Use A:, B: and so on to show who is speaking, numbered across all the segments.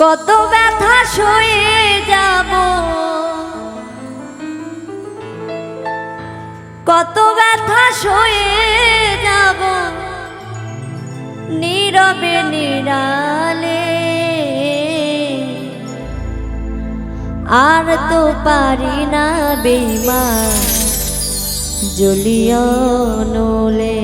A: কত ব্যথা সয়ে যাব। কত ব্যথা সয়ে যাব। নীরবে নিরালে আর তো পারি না বেমা জলিয় নলে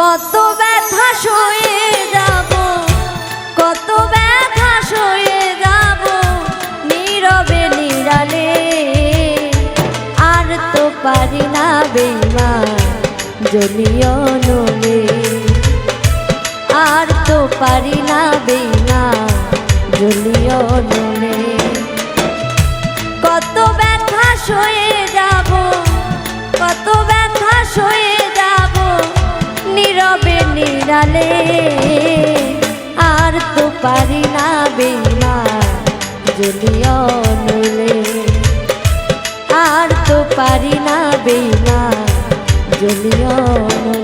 A: কত ব্যথা সয়ে যাব, কত ব্যথা সয়ে যাব, নীরবে নিরালে। আর তো পারি না বেমা জলিয় নলে। আর তো পারি না বেমা জলিয় নলে। কত ব্যথা সয়ে যাব, কত ব্যথা সয়ে নিরালে আর তো পারি না বেমা যদি নলে আর তো পারি না বেমা জলিয়